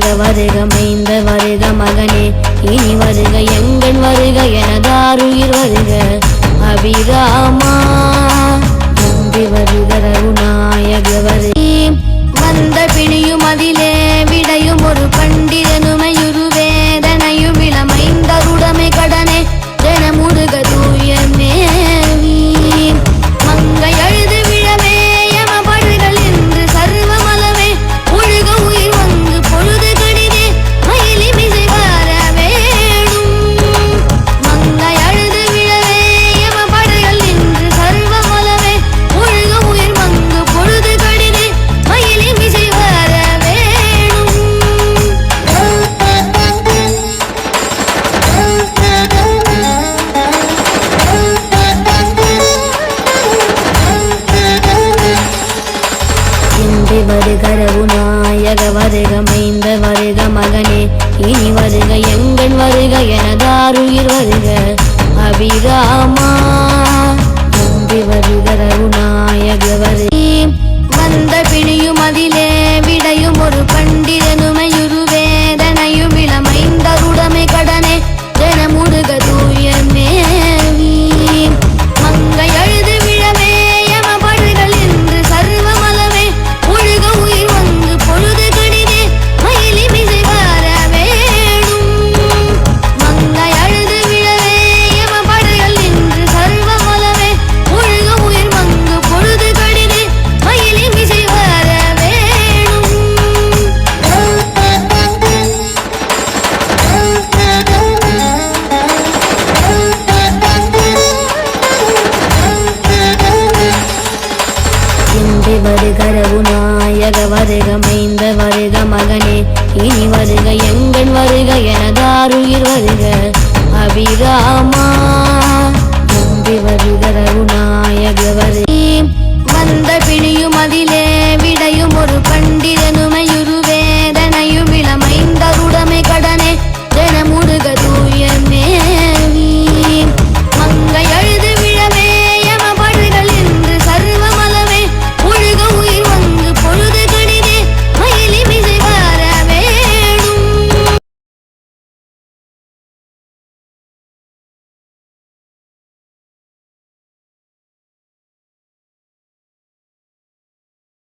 வருக வருக மைந்த வருக மகனே. இனி வருக எங்கன் வருக எனதாருயிர் வருக. அபிராமா. வரவு நாயக வருக மைந்த வருக மகனே. இனி வருக எங்கள் வருக எனதாருயிர் வருக. அபிராமா நம்பி வருகிற இன்றி வருக ரகுநாயக வருக மைந்த வருக மகனே. இனி வருக எங்கன் வருக எனதாருயிர் வருக. அபிராமா நன்றி வருக ரகுநாயக வருக. வந்த பிணியும் அதிலே